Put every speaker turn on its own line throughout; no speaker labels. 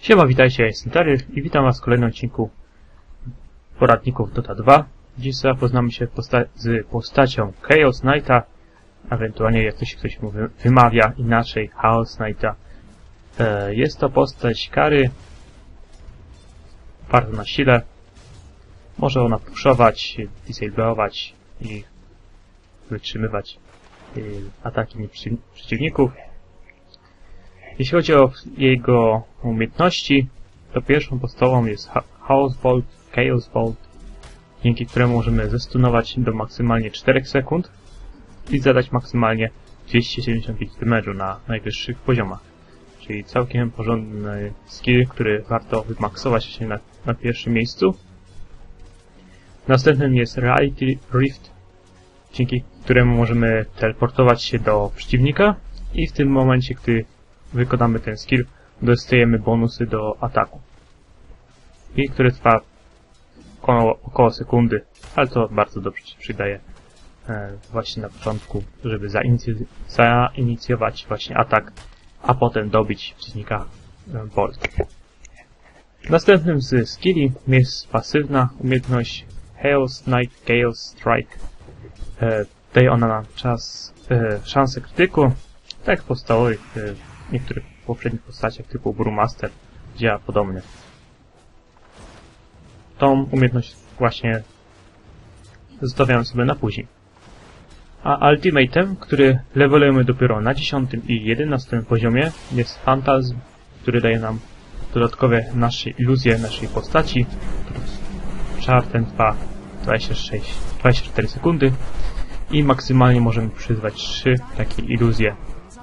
Siema, witajcie, ja jestem Daryl i witam was w kolejnym odcinku poradników Dota 2. Dziś zapoznamy się posta z postacią Chaos Knighta, ewentualnie jak to się ktoś mówi, wymawia inaczej, Chaos Knighta. E, jest to postać kary, bardzo na sile. Może ona puszować, disablować i wytrzymywać e, ataki przeciw- przeciwników. Jeśli chodzi o jego umiejętności, to pierwszą podstawą jest Ha- Chaos Bolt, Chaos Bolt, dzięki któremu możemy zestunować do maksymalnie 4 sekund i zadać maksymalnie 275 damage'u na najwyższych poziomach. Czyli całkiem porządny skill, który warto wymaksować się na, na pierwszym miejscu. Następnym jest Reality Rift, dzięki któremu możemy teleportować się do przeciwnika i w tym momencie, gdy wykonamy ten skill, dostajemy bonusy do ataku. I który trwa około, około sekundy, ale to bardzo dobrze się przydaje e, właśnie na początku, żeby zainicy- zainicjować właśnie atak, a potem dobić przeciwnika e, bolt. Następnym z skilli jest pasywna umiejętność Chaos Knight Chaos Strike. E, daje ona nam czas, e, szansę krytyku, tak w podstawowych e, niektórych poprzednich postaciach typu Brewmaster działa podobnie. Tą umiejętność właśnie zostawiam sobie na później. A Ultimatem, który levelujemy dopiero na 10 i 11 poziomie, jest Phantasm, który daje nam dodatkowe nasze iluzje naszej postaci. Czar ten trwa 26, 24 sekundy i maksymalnie możemy przyzwać 3 takie iluzje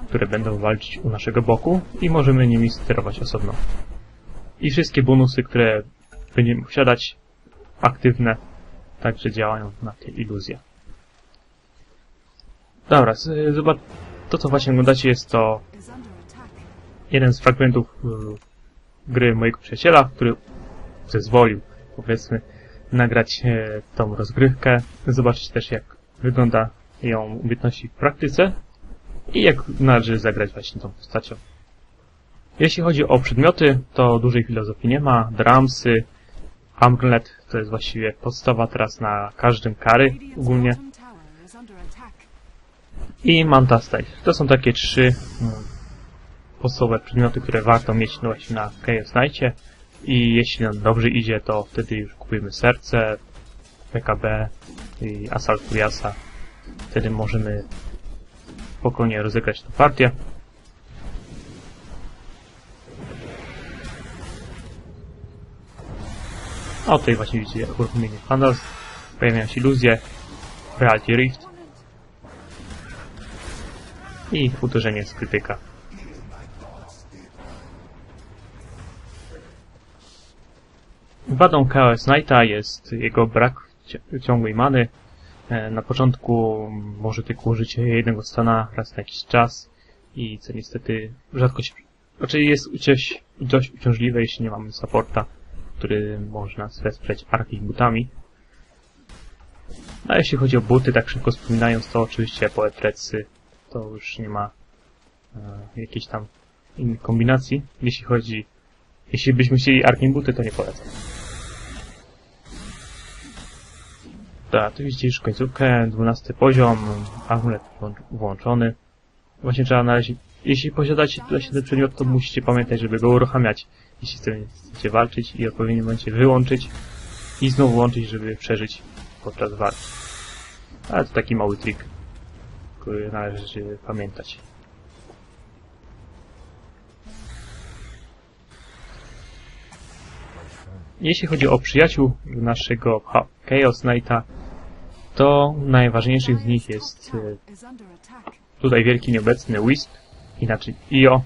które będą walczyć u naszego boku i możemy nimi sterować osobno. I wszystkie bonusy, które będziemy posiadać, aktywne, także działają na te iluzje. Dobra, zobacz, to co właśnie oglądacie jest to jeden z fragmentów y, gry mojego przyjaciela, który zezwolił, powiedzmy, nagrać e, tą rozgrywkę, zobaczyć też jak wygląda ją umiejętności w praktyce i jak należy zagrać właśnie tą postacią. Jeśli chodzi o przedmioty, to dużej filozofii nie ma. Dramsy, Amulet to jest właściwie podstawa teraz na każdym kary ogólnie. I Manta Style. To są takie trzy mm, podstawowe przedmioty, które warto mieć no właśnie na Chaos Knightie. I jeśli nam dobrze idzie, to wtedy już kupujemy serce, PKB i Assault Furiasa. Wtedy możemy spokojnie rozegrać tę partię. O tutaj właśnie widzicie uruchomienie Panels, pojawiają się iluzje, Reality Rift i uderzenie z krytyka. Wadą Chaos Knighta jest jego brak ci- ciągłej many, Na początku może tylko użycie jednego stana raz na jakiś czas i co niestety rzadko się... Znaczy jest dość, dość uciążliwe, jeśli nie mamy supporta, który może nas wesprzeć arki butami. A jeśli chodzi o buty, tak szybko wspominając, to oczywiście poetrecy to już nie ma e, jakiejś tam innej kombinacji. Jeśli chodzi... Jeśli byśmy chcieli arkiem buty, to nie polecam. Tak, tu widzicie już końcówkę, 12 poziom, amulet włą- włączony. Właśnie trzeba znaleźć, jeśli posiadacie ten przedmiot, to musicie pamiętać, żeby go uruchamiać, jeśli chcecie- walczyć i w odpowiednim momencie wyłączyć i znowu włączyć, żeby przeżyć podczas walki. Ale to taki mały trik, który należy pamiętać. Jeśli chodzi o przyjaciół naszego Ha- Chaos Knighta, to najważniejszy z nich jest e, tutaj wielki nieobecny Wisp, inaczej Io,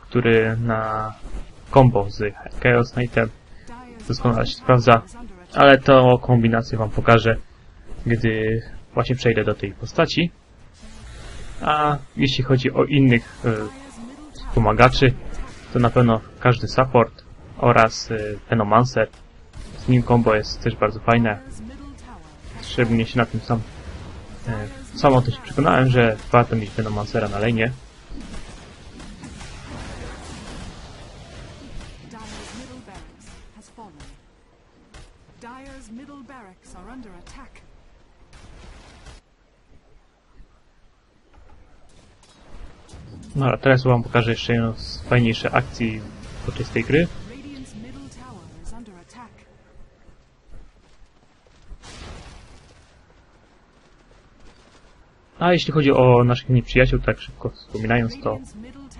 który na combo z Chaos Knightem doskonale się sprawdza, ale to kombinację wam pokażę, gdy właśnie przejdę do tej postaci. A jeśli chodzi o innych e, pomagaczy, to na pewno każdy support oraz e, Venomancer. Z nim combo jest też bardzo fajne. Szczególnie się na tym sam e, sam o tym się przekonałem, że warto mieć Venomancera na
attack.
No a teraz wam pokażę jeszcze jedną z fajniejszych akcji podczas tej gry. A jeśli chodzi o naszych nieprzyjaciół, tak szybko wspominając to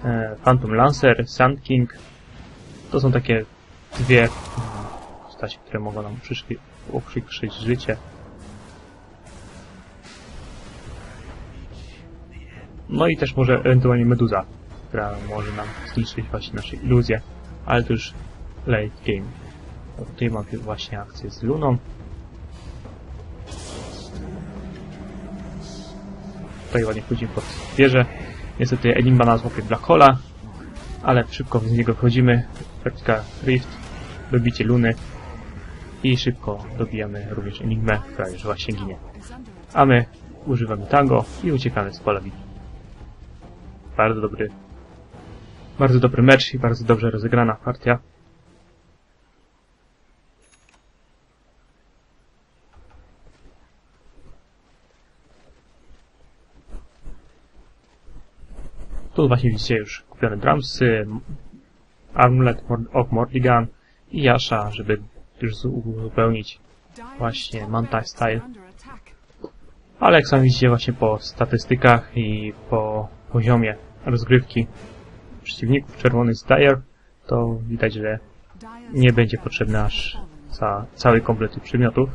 e, Phantom Lancer, Sand King to są takie dwie mm, postacie, które mogą nam uprzykrzyć życie. No i też może ewentualnie Meduza, która może nam zniszczyć właśnie nasze iluzje, ale to już late game. Tutaj mamy właśnie akcję z Luną. Tutaj ładnie wchodzimy pod wieżę. Niestety Enigma nas łapie Black Hola, ale szybko z niego wchodzimy. Vertical Rift, dobicie Luny i szybko dobijamy również Enigmę, która już właśnie ginie. A my używamy tango i uciekamy z pola bitwy. Bardzo dobry, bardzo dobry mecz i bardzo dobrze rozegrana partia. Tu właśnie widzicie już kupione Dramsy, m- Amulet of Mordigan i Yasha, żeby już uzupełnić Właśnie,
top
Manta
barracks
style. Ale jak sami widzicie właśnie po statystykach i po poziomie rozgrywki przeciwników czerwony z to widać, że nie będzie potrzebny aż za cały komplet przedmiotów.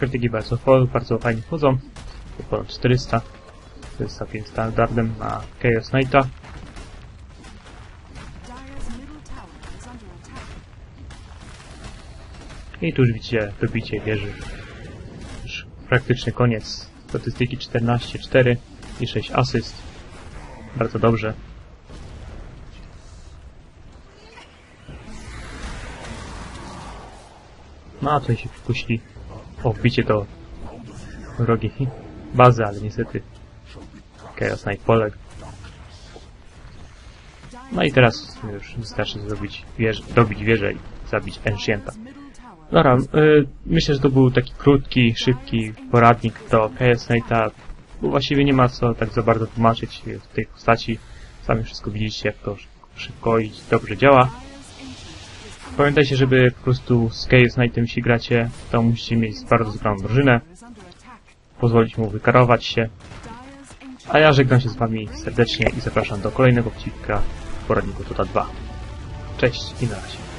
Krytyki bardzo, bardzo fajnie wchodzą. Ponad 400. To jest takim standardem na Chaos Knighta. I tu już widzicie dobicie wieży. Już praktycznie koniec. Statystyki 14, 4 i 6 asyst. Bardzo dobrze. No a tutaj się wpuścili o wbicie do wrogiej bazy, ale niestety Chaos Knight poległ. No i teraz już wystarczy zrobić wież, dobić wieżę i zabić Ancienta. Dobra, y, myślę, że to był taki krótki, szybki poradnik do PS Knighta, bo właściwie nie ma co tak za bardzo tłumaczyć w tej postaci. Sami wszystko widzicie, jak to szybko i dobrze działa. Pamiętajcie, żeby po prostu z Chaos Knightem jeśli gracie, to musicie mieć bardzo zgraną drużynę, pozwolić mu wykarować się. A ja żegnam się z wami serdecznie i zapraszam do kolejnego odcinka poradniku Tota 2. Cześć i na razie.